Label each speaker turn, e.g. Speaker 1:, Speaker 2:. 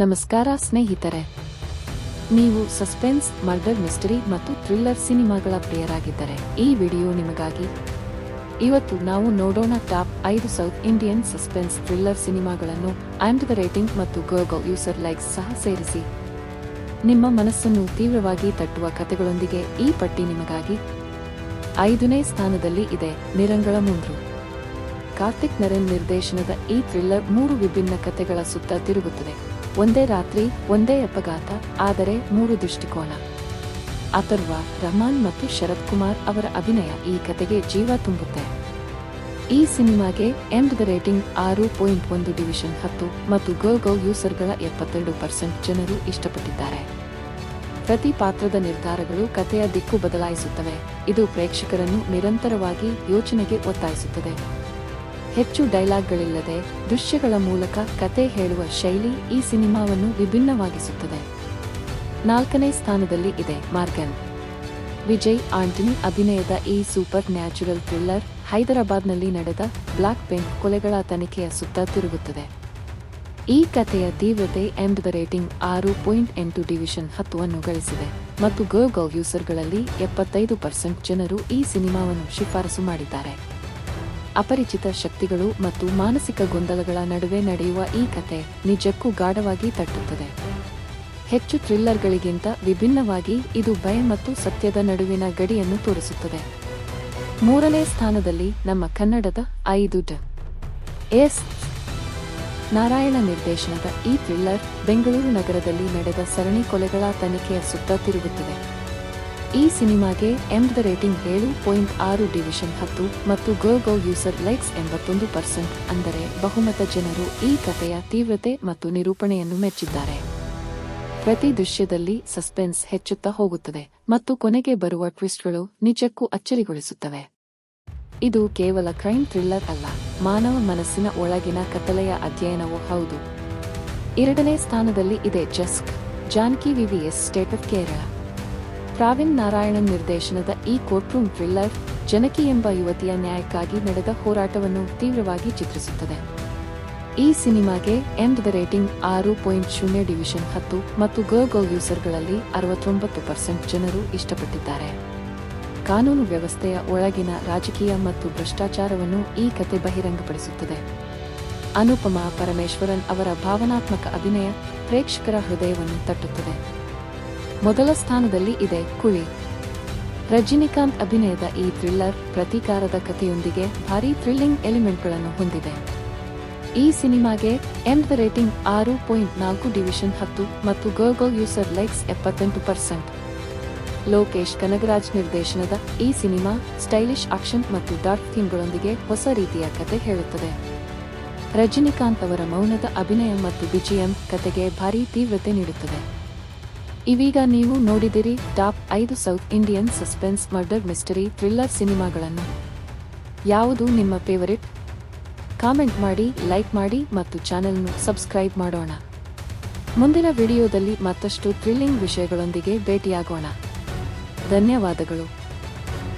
Speaker 1: ನಮಸ್ಕಾರ ಸ್ನೇಹಿತರೆ. ನೀವು ಸಸ್ಪೆನ್ಸ್, ಮರ್ಡರ್ ಮಿಸ್ಟರಿ ಮತ್ತು ಥ್ರಿಲ್ಲರ್ ಸಿನಿಮಾಗಳ ಪ್ರಿಯರಾಗಿದ್ದರೆ ಈ ವಿಡಿಯೋ ನಿಮಗಾಗಿ. ಇವತ್ತು ನಾವು ನೋಡೋಣ ಟಾಪ್ ಐದು ಸೌತ್ ಇಂಡಿಯನ್ ಸಸ್ಪೆನ್ಸ್, ಥ್ರಿಲ್ಲರ್ ಸಿನಿಮಾಗಳನ್ನು ಆ್ಯಂಡ್ ದ ರೇಟಿಂಗ್ ಮತ್ತು ಗರ್ಗೋ ಯೂಸರ್ ಲೈಕ್ಸ್ ಸಹ ಸೇರಿಸಿ. ನಿಮ್ಮ ಮನಸ್ಸನ್ನು ತೀವ್ರವಾಗಿ ತಟ್ಟುವ ಕಥೆಗಳೊಂದಿಗೆ ಈ ಪಟ್ಟಿ ನಿಮಗಾಗಿ. ಐದನೇ ಸ್ಥಾನದಲ್ಲಿ ಇದೆ ನಿರಂಗಳ ಮುಂದ್ರು. ಕಾರ್ತಿಕ್ ನರೇನ್ ನಿರ್ದೇಶನದ ಈ ಥ್ರಿಲ್ಲರ್ ಮೂರು ವಿಭಿನ್ನ ಕಥೆಗಳ ಸುತ್ತ ತಿರುಗುತ್ತದೆ. ಒಂದೇ ರಾತ್ರಿ, ಒಂದೇ ಅಪಘಾತ, ಆದರೆ ಮೂರು ದೃಷ್ಟಿಕೋನ. ಅಥರ್ವ ರಹಮಾನ್ ಮತ್ತು ಶರತ್ ಕುಮಾರ್ ಅವರ ಅಭಿನಯ ಈ ಕತೆಗೆ ಜೀವ ತುಂಬುತ್ತೆ. ಈ ಸಿನಿಮಾಗೆ ಎಂಡ್ ದ ರೇಟಿಂಗ್ ಆರು ಪಾಯಿಂಟ್ ಒಂದು ಡಿವಿಷನ್ ಹತ್ತು ಮತ್ತು ಗೋ ಯೂಸರ್ಗಳ ಎಪ್ಪತ್ತೆರಡು ಪರ್ಸೆಂಟ್ ಜನರು ಇಷ್ಟಪಟ್ಟಿದ್ದಾರೆ. ಪ್ರತಿ ಪಾತ್ರದ ನಿರ್ಧಾರಗಳು ಕಥೆಯ ದಿಕ್ಕು ಬದಲಾಯಿಸುತ್ತವೆ. ಇದು ಪ್ರೇಕ್ಷಕರನ್ನು ನಿರಂತರವಾಗಿ ಯೋಚನೆಗೆ ಒತ್ತಾಯಿಸುತ್ತದೆ. ಹೆಚ್ಚು ಡೈಲಾಗ್ಗಳಿಲ್ಲದೆ ದೃಶ್ಯಗಳ ಮೂಲಕ ಕತೆ ಹೇಳುವ ಶೈಲಿ ಈ ಸಿನಿಮಾವನ್ನು ವಿಭಿನ್ನವಾಗಿಸುತ್ತದೆ. ನಾಲ್ಕನೇ ಸ್ಥಾನದಲ್ಲಿ ಇದೆ ಮಾರ್ಗನ್. ವಿಜಯ್, ಆಂಟನಿ ಅಭಿನಯದ ಈ ಸೂಪರ್ ನ್ಯಾಚುರಲ್ ಥ್ರಿಲ್ಲರ್ ಹೈದರಾಬಾದ್ನಲ್ಲಿ ನಡೆದ ಬ್ಲಾಕ್ ಪೆನ್ ಕೊಲೆಗಳ ತನಿಖೆಯ ಸುತ್ತ ತಿರುಗುತ್ತದೆ. ಈ ಕಥೆಯ ತೀವ್ರತೆ ಎಂಡ್ ದ ರೇಟಿಂಗ್ ಆರು ಪಾಯಿಂಟ್ ಎಂಟು ಡಿವಿಷನ್ ಹತ್ತುವನ್ನು ಗಳಿಸಿದೆ ಮತ್ತು ಗರ್ಗಲ್ ಯೂಸರ್ಗಳಲ್ಲಿ ಎಪ್ಪತ್ತೈದು ಪರ್ಸೆಂಟ್ ಜನರು ಈ ಸಿನಿಮಾವನ್ನು ಶಿಫಾರಸು ಮಾಡಿದ್ದಾರೆ. ಅಪರಿಚಿತ ಶಕ್ತಿಗಳು ಮತ್ತು ಮಾನಸಿಕ ಗೊಂದಲಗಳ ನಡುವೆ ನಡೆಯುವ ಈ ಕತೆ ನಿಜಕ್ಕೂ ಗಾಢವಾಗಿ ತಟ್ಟುತ್ತದೆ. ಹೆಚ್ಚು ಥ್ರಿಲ್ಲರ್ಗಳಿಗಿಂತ ವಿಭಿನ್ನವಾಗಿ ಇದು ಭಯ ಮತ್ತು ಸತ್ಯದ ನಡುವಿನ ಗಡಿಯನ್ನು ತೋರಿಸುತ್ತದೆ. ಮೂರನೇ ಸ್ಥಾನದಲ್ಲಿ ನಮ್ಮ ಕನ್ನಡದ ಐದು ಡ. ಎಸ್. ನಾರಾಯಣ ನಿರ್ದೇಶನದ ಈ ಥ್ರಿಲ್ಲರ್ ಬೆಂಗಳೂರು ನಗರದಲ್ಲಿ ನಡೆದ ಸರಣಿ ಕೊಲೆಗಳ ತನಿಖೆಯ ಸುತ್ತ ತಿರುಗುತ್ತದೆ. ಈ ಸಿನಿಮಾಗೆ ಎಂಡ್ ರೇಟಿಂಗ್ ಏಳು ಪಾಯಿಂಟ್ ಆರು ಡಿವಿಷನ್ ಹತ್ತು ಮತ್ತು ಗೋ ಗೋ ಯೂಸರ್ ಲೈಕ್ಸ್ ಎಂಬತ್ತೊಂದು ಪರ್ಸೆಂಟ್ ಅಂದರೆ ಬಹುಮತ ಜನರು ಈ ಕಥೆಯ ತೀವ್ರತೆ ಮತ್ತು ನಿರೂಪಣೆಯನ್ನು ಮೆಚ್ಚಿದ್ದಾರೆ. ಪ್ರತಿ ದೃಶ್ಯದಲ್ಲಿ ಸಸ್ಪೆನ್ಸ್ ಹೆಚ್ಚುತ್ತಾ ಹೋಗುತ್ತದೆ ಮತ್ತು ಕೊನೆಗೆ ಬರುವ ಟ್ವಿಸ್ಟ್ಗಳು ನಿಜಕ್ಕೂ ಅಚ್ಚರಿಗೊಳಿಸುತ್ತವೆ. ಇದು ಕೇವಲ ಕ್ರೈಮ್ ಥ್ರಿಲ್ಲರ್ ಅಲ್ಲ, ಮಾನವ ಮನಸ್ಸಿನ ಒಳಗಿನ ಕತ್ತಲೆಯ ಅಧ್ಯಯನವೂ ಹೌದು. ಎರಡನೇ ಸ್ಥಾನದಲ್ಲಿ ಇದೆ JSK, Janaki V V S, state of Kerala. Pravin Narayanan ನಿರ್ದೇಶನದ ಈ ಕೋರ್ಟ್ರೂಮ್ ಥ್ರಿಲ್ಲರ್ ಜನಕಿ ಎಂಬ ಯುವತಿಯ ನ್ಯಾಯಕ್ಕಾಗಿ ನಡೆದ ಹೋರಾಟವನ್ನು ತೀವ್ರವಾಗಿ ಚಿತ್ರಿಸುತ್ತದೆ. ಈ ಸಿನಿಮಾಗೆ ಎಂಡ್ ದ ರೇಟಿಂಗ್ ಆರು ಪಾಯಿಂಟ್ ಶೂನ್ಯ ಡಿವಿಷನ್ ಹತ್ತು ಮತ್ತು ಗೋ ಯೂಸರ್ಗಳಲ್ಲಿ ಅರವತ್ತೊಂಬತ್ತು ಪರ್ಸೆಂಟ್ ಜನರು ಇಷ್ಟಪಟ್ಟಿದ್ದಾರೆ. ಕಾನೂನು ವ್ಯವಸ್ಥೆಯ ಒಳಗಿನ ರಾಜಕೀಯ ಮತ್ತು ಭ್ರಷ್ಟಾಚಾರವನ್ನು ಈ ಕತೆ ಬಹಿರಂಗಪಡಿಸುತ್ತದೆ. ಅನುಪಮಾ ಪರಮೇಶ್ವರನ್ ಅವರ ಭಾವನಾತ್ಮಕ ಅಭಿನಯ ಪ್ರೇಕ್ಷಕರ ಹೃದಯವನ್ನು ತಟ್ಟುತ್ತದೆ. ಮೊದಲ ಸ್ಥಾನದಲ್ಲಿ ಇದೆ ಕುಳಿ ರಜನಿಕಾಂತ್ ಅಭಿನಯದ ಈ ಥ್ರಿಲ್ಲರ್ ಪ್ರತೀಕಾರದ ಕಥೆಯೊಂದಿಗೆ ಭಾರಿ ಥ್ರಿಲ್ಲಿಂಗ್ ಎಲಿಮೆಂಟ್ಗಳನ್ನು ಹೊಂದಿದೆ. ಈ ಸಿನಿಮಾಗೆ ಎಂಡ್ ದ ರೇಟಿಂಗ್ ಆರು ಪಾಯಿಂಟ್ ನಾಲ್ಕು ಡಿವಿಷನ್ ಹತ್ತು ಮತ್ತು ಗರ್ಗೋ ಯೂಸರ್ ಲೈಕ್ಸ್ ಎಪ್ಪತ್ತೆಂಟು ಪರ್ಸೆಂಟ್. ಲೋಕೇಶ್ ಕನಗರಾಜ್ ನಿರ್ದೇಶನದ ಈ ಸಿನಿಮಾ ಸ್ಟೈಲಿಶ್ ಆಕ್ಷನ್ ಮತ್ತು ಡಾರ್ಕ್ ಥೀಮ್ಗಳೊಂದಿಗೆ ಹೊಸ ರೀತಿಯ ಕತೆ ಹೇಳುತ್ತದೆ. ರಜನಿಕಾಂತ್ ಅವರ ಮೌನದ ಅಭಿನಯ ಮತ್ತು ಬಿಜಿಎಂ ಕತೆಗೆ ಭಾರೀ ತೀವ್ರತೆ ನೀಡುತ್ತದೆ. ಇವೀಗ ನೀವು ನೋಡಿದಿರಿ ಟಾಪ್ ಐದು south Indian suspense murder mystery thriller ಸಿನಿಮಾಗಳನ್ನು. ಯಾವುದು ನಿಮ್ಮ ಫೇವರಿಟ್? ಕಾಮೆಂಟ್ ಮಾಡಿ, ಲೈಕ್ ಮಾಡಿ ಮತ್ತು ಚಾನೆಲ್ನು ಸಬ್ಸ್ಕ್ರೈಬ್ ಮಾಡೋಣ. ಮುಂದಿನ ವಿಡಿಯೋದಲ್ಲಿ ಮತ್ತಷ್ಟು ಥ್ರಿಲ್ಲಿಂಗ್ ವಿಷಯಗಳೊಂದಿಗೆ ಭೇಟಿಯಾಗೋಣ. ಧನ್ಯವಾದಗಳು.